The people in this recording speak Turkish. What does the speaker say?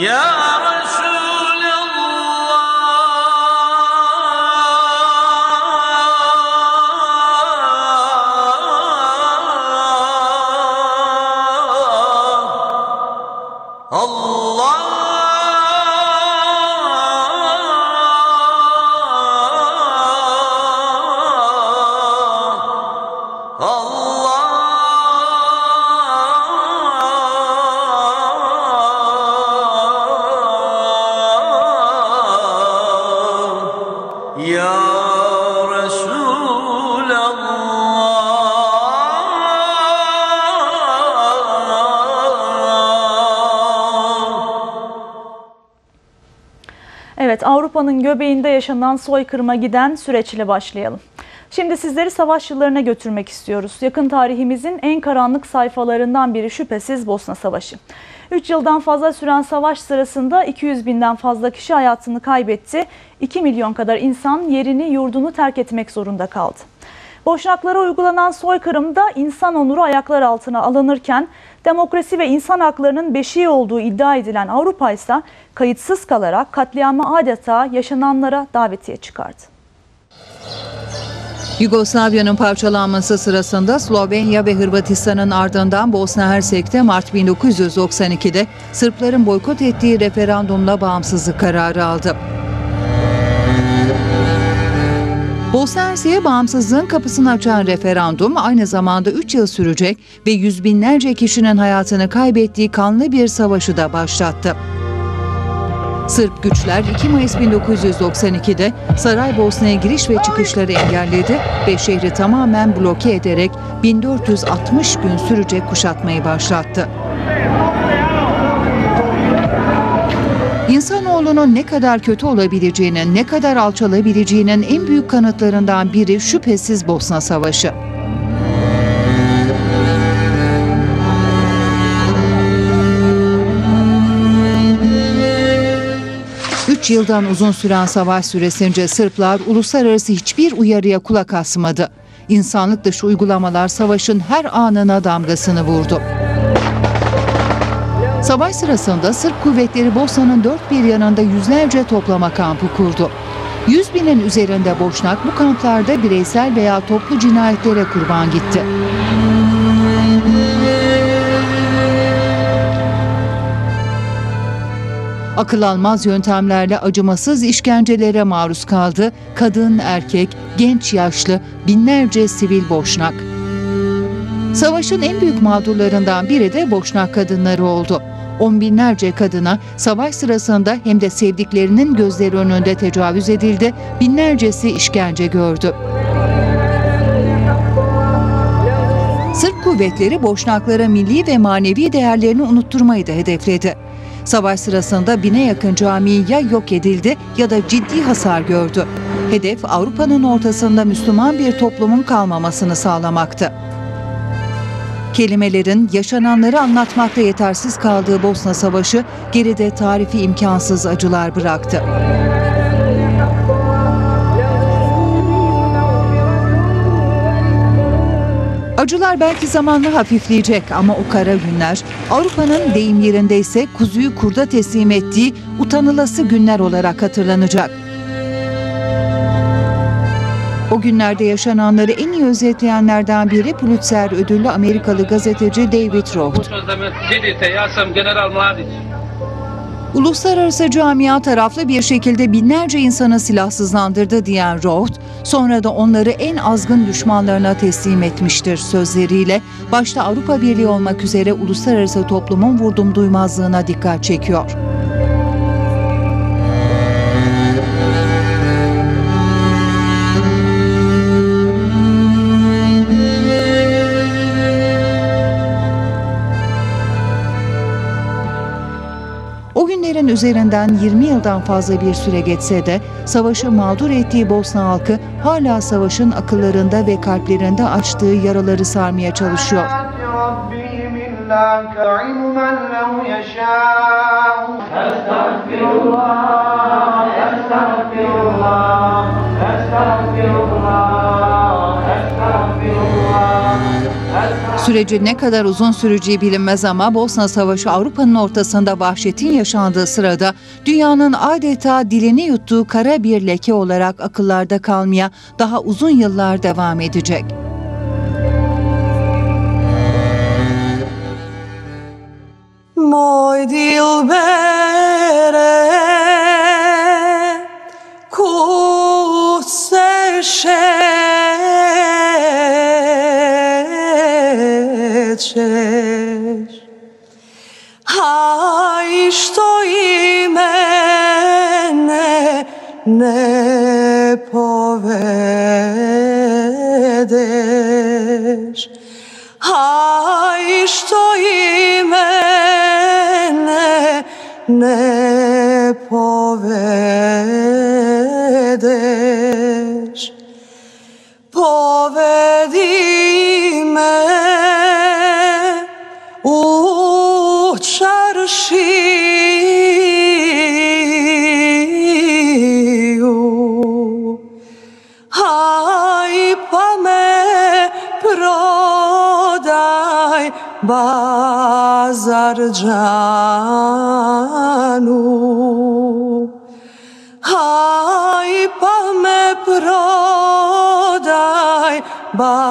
Ya Evet, Avrupa'nın göbeğinde yaşanan soykırıma giden süreçle başlayalım. Şimdi sizleri savaş yıllarına götürmek istiyoruz. Yakın tarihimizin en karanlık sayfalarından biri şüphesiz Bosna Savaşı. 3 yıldan fazla süren savaş sırasında 200 binden fazla kişi hayatını kaybetti. 2 milyon kadar insan yerini, yurdunu terk etmek zorunda kaldı. Boşnaklara uygulanan soykırımda insan onuru ayaklar altına alınırken demokrasi ve insan haklarının beşiği olduğu iddia edilen Avrupa ise kayıtsız kalarak katliamı adeta yaşananlara davetiye çıkardı. Yugoslavya'nın parçalanması sırasında Slovenya ve Hırvatistan'ın ardından Bosna Hersek'te Mart 1992'de Sırpların boykot ettiği referandumla bağımsızlık kararı aldı. Bosna bağımsızlığın kapısını açan referandum aynı zamanda 3 yıl sürecek ve yüz binlerce kişinin hayatını kaybettiği kanlı bir savaşı da başlattı. Sırp güçler 2 Mayıs 1992'de Saraybosna'ya giriş ve çıkışları engelledi ve şehri tamamen bloke ederek 1460 gün sürecek kuşatmayı başlattı. İnsanoğlunun ne kadar kötü olabileceğinin, ne kadar alçalabileceğinin en büyük kanıtlarından biri şüphesiz Bosna Savaşı. Üç yıldan uzun süren savaş süresince Sırplar uluslararası hiçbir uyarıya kulak asmadı. İnsanlık dışı uygulamalar savaşın her anına damgasını vurdu. Savaş sırasında Sırp kuvvetleri Bosna'nın dört bir yanında yüzlerce toplama kampı kurdu. 100 binin üzerinde Boşnak bu kamplarda bireysel veya toplu cinayetlere kurban gitti. Akıl almaz yöntemlerle acımasız işkencelere maruz kaldı. Kadın, erkek, genç, yaşlı, binlerce sivil Boşnak. Savaşın en büyük mağdurlarından biri de Boşnak kadınları oldu. On binlerce kadına savaş sırasında hem de sevdiklerinin gözleri önünde tecavüz edildi, binlercesi işkence gördü. Sırp kuvvetleri Boşnaklara milli ve manevi değerlerini unutturmayı da hedefledi. Savaş sırasında bine yakın cami ya yok edildi ya da ciddi hasar gördü. Hedef Avrupa'nın ortasında Müslüman bir toplumun kalmamasını sağlamaktı. Kelimelerin yaşananları anlatmakta yetersiz kaldığı Bosna Savaşı geride tarifi imkansız acılar bıraktı. Acılar belki zamanla hafifleyecek ama o kara günler Avrupa'nın deyim yerinde ise kuzuyu kurda teslim ettiği utanılası günler olarak hatırlanacak. Günlerde yaşananları en iyi özetleyenlerden biri Pulitzer ödüllü Amerikalı gazeteci David Roth. Uluslararası camia taraflı bir şekilde binlerce insanı silahsızlandırdı diyen Roth, sonra da onları en azgın düşmanlarına teslim etmiştir sözleriyle başta Avrupa Birliği olmak üzere uluslararası toplumun vurdum duymazlığına dikkat çekiyor. üzerinden 20 yıldan fazla bir süre geçse de savaşı mağdur ettiği Bosna halkı hala savaşın akıllarında ve kalplerinde açtığı yaraları sarmaya çalışıyor. Estağfirullah, estağfirullah. Süreci ne kadar uzun süreceği bilinmez ama Bosna Savaşı Avrupa'nın ortasında vahşetin yaşandığı sırada dünyanın adeta dilini yuttuğu kara bir leke olarak akıllarda kalmaya daha uzun yıllar devam edecek. Moj dilbere šećeš A i što i mene ne povedeš A i što i mene ne bazarđanu Aj pa me prodaj bazarđanu